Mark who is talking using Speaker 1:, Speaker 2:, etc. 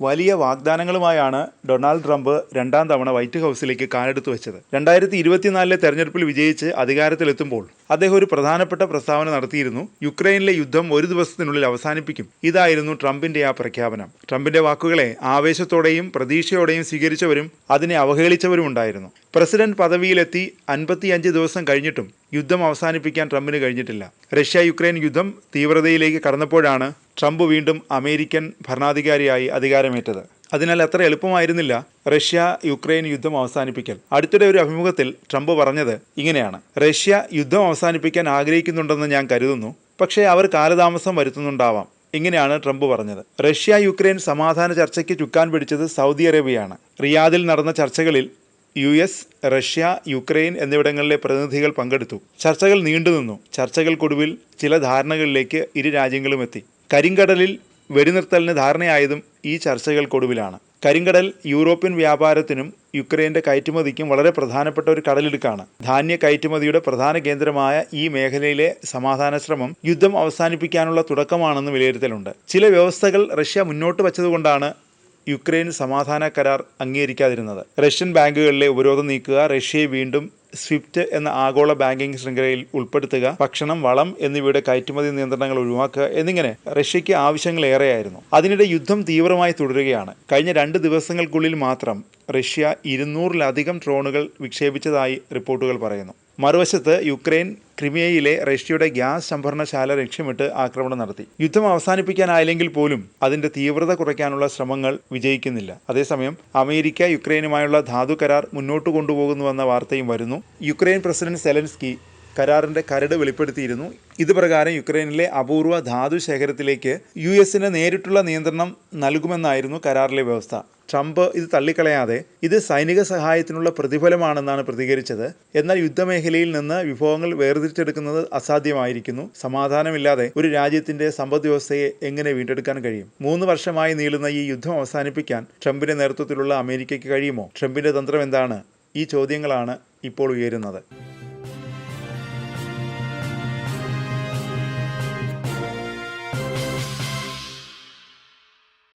Speaker 1: വലിയ വാഗ്ദാനങ്ങളുമായാണ് Donald Trump രണ്ടാം തവണ വൈറ്റ് ഹൗസിലേക്ക് കാലെടുത്തു വെച്ചത്. രണ്ടായിരത്തി ഇരുപത്തിനാലിലെ തെരഞ്ഞെടുപ്പിൽ വിജയിച്ച് അധികാരത്തിലെത്തുമ്പോൾ അദ്ദേഹം ഒരു പ്രധാനപ്പെട്ട പ്രസ്താവന നടത്തിയിരുന്നു. യുക്രൈനിലെ യുദ്ധം ഒരു ദിവസത്തിനുള്ളിൽ അവസാനിപ്പിക്കും. ഇതായിരുന്നു ട്രംപിന്റെ ആ പ്രഖ്യാപനം. ട്രംപിന്റെ വാക്കുകളെ ആവേശത്തോടെയും പ്രതീക്ഷയോടെയും സ്വീകരിച്ചവരും അതിനെ അവഹേളിച്ചവരും ഉണ്ടായിരുന്നു. പ്രസിഡന്റ് പദവിയിലെത്തി അൻപത്തിയഞ്ച് ദിവസം കഴിഞ്ഞിട്ടും യുദ്ധം അവസാനിപ്പിക്കാൻ ട്രംപിന് കഴിഞ്ഞിട്ടില്ല. റഷ്യ യുക്രൈൻ യുദ്ധം തീവ്രതയിലേക്ക് കടന്നപ്പോഴാണ് ട്രംപ് വീണ്ടും അമേരിക്കൻ ഭരണാധികാരിയായി അധികാരമേറ്റത്. അതിനാൽ അത്ര എളുപ്പമായിരുന്നില്ല റഷ്യ യുക്രൈൻ യുദ്ധം അവസാനിപ്പിക്കൽ. അടുത്തിടെ ഒരു അഭിമുഖത്തിൽ ട്രംപ് പറഞ്ഞത് ഇങ്ങനെയാണ്. റഷ്യ യുദ്ധം അവസാനിപ്പിക്കാൻ ആഗ്രഹിക്കുന്നുണ്ടെന്ന് ഞാൻ കരുതുന്നു. പക്ഷേ അവർ കാലതാമസം വരുത്തുന്നുണ്ടാവാം. ഇങ്ങനെയാണ് ട്രംപ് പറഞ്ഞത്. റഷ്യ യുക്രൈൻ സമാധാന ചർച്ചയ്ക്ക് ചുക്കാൻ പിടിച്ചത് സൗദി അറേബ്യയാണ്. റിയാദിൽ നടന്ന ചർച്ചകളിൽ യു എസ് റഷ്യ യുക്രൈൻ എന്നിവിടങ്ങളിലെ പ്രതിനിധികൾ പങ്കെടുത്തു. ചർച്ചകൾ നീണ്ടുനിന്നു. ചർച്ചകൾക്കൊടുവിൽ ചില ധാരണകളിലേക്ക് ഇരു രാജ്യങ്ങളും എത്തി. കരിങ്കടലിൽ വെടിനിർത്തലിന് ധാരണയായതും ഈ ചർച്ചകൾക്കൊടുവിലാണ്. കരിങ്കടൽ യൂറോപ്യൻ വ്യാപാരത്തിനും യുക്രൈന്റെ കയറ്റുമതിക്കും വളരെ പ്രധാനപ്പെട്ട ഒരു കടലിടുക്കാണ്. ധാന്യ കയറ്റുമതിയുടെ പ്രധാന കേന്ദ്രമായ ഈ മേഖലയിലെ സമാധാന ശ്രമം യുദ്ധം അവസാനിപ്പിക്കാനുള്ള തുടക്കമാണെന്ന് വിലയിരുത്തലുണ്ട്. ചില വ്യവസ്ഥകൾ റഷ്യ മുന്നോട്ട് വച്ചതുകൊണ്ടാണ് യുക്രൈൻ സമാധാന കരാർ അംഗീകരിക്കാതിരുന്നത്. റഷ്യൻ ബാങ്കുകളിലെ ഉപരോധം നീക്കുക റഷ്യയെ വീണ്ടും സ്വിഫ്റ്റ് എന്ന ആഗോള ബാങ്കിംഗ് ശൃംഖലയിൽ ഉൾപ്പെടുത്തുക ഭക്ഷണം വളം എന്നിവയുടെ കയറ്റുമതി നിയന്ത്രണങ്ങൾ ഒഴിവാക്കുക എന്നിങ്ങനെ റഷ്യയ്ക്ക് ആവശ്യങ്ങൾ ഏറെയായിരുന്നു അതിനിടെ യുദ്ധം തീവ്രമായി തുടരുകയാണ്. കഴിഞ്ഞ രണ്ട് ദിവസങ്ങൾക്കുള്ളിൽ മാത്രം റഷ്യ ഇരുന്നൂറിലധികം ഡ്രോണുകൾ വിക്ഷേപിച്ചതായി റിപ്പോർട്ടുകൾ പറയുന്നു. മറുവശത്ത് യുക്രൈൻ ക്രിമിയയിലെ റഷ്യയുടെ ഗ്യാസ് സംഭരണശാല ലക്ഷ്യമിട്ട് ആക്രമണം നടത്തി. യുദ്ധം അവസാനിപ്പിക്കാനായില്ലെങ്കിൽ പോലും അതിന്റെ തീവ്രത കുറയ്ക്കാനുള്ള ശ്രമങ്ങൾ വിജയിക്കുന്നില്ല. അതേസമയം അമേരിക്ക യുക്രൈനുമായുള്ള ധാതു കരാർ മുന്നോട്ട് കൊണ്ടുപോകുന്നുവെന്ന വാർത്തയും വരുന്നു. യുക്രൈൻ പ്രസിഡന്റ് സെലൻസ്കി കരാറിന്റെ കരട് വെളിപ്പെടുത്തിയിരുന്നു. ഇത് പ്രകാരം യുക്രൈനിലെ അപൂർവ ധാതു ശേഖരത്തിലേക്ക് യു എസിന് നേരിട്ടുള്ള നിയന്ത്രണം നൽകുമെന്നായിരുന്നു കരാറിലെ വ്യവസ്ഥ. ട്രംപ് ഇത് തള്ളിക്കളയാതെ ഇത് സൈനിക സഹായത്തിനുള്ള പ്രതിഫലമാണെന്നാണ് പ്രതികരിച്ചത്. എന്നാൽ യുദ്ധമേഖലയിൽ നിന്ന് വിഭവങ്ങൾ വേർതിരിച്ചെടുക്കുന്നത് അസാധ്യമായിരിക്കുന്നു. സമാധാനമില്ലാതെ ഒരു രാജ്യത്തിന്റെ സമ്പദ് വ്യവസ്ഥയെ എങ്ങനെ വീണ്ടെടുക്കാൻ കഴിയും? മൂന്ന് വർഷമായി നീളുന്ന ഈ യുദ്ധം അവസാനിപ്പിക്കാൻ ട്രംപിന്റെ നേതൃത്വത്തിലുള്ള അമേരിക്കയ്ക്ക് കഴിയുമോ? ട്രംപിന്റെ തന്ത്രം എന്താണ്? ഈ ചോദ്യങ്ങളാണ് ഇപ്പോൾ ഉയരുന്നത്.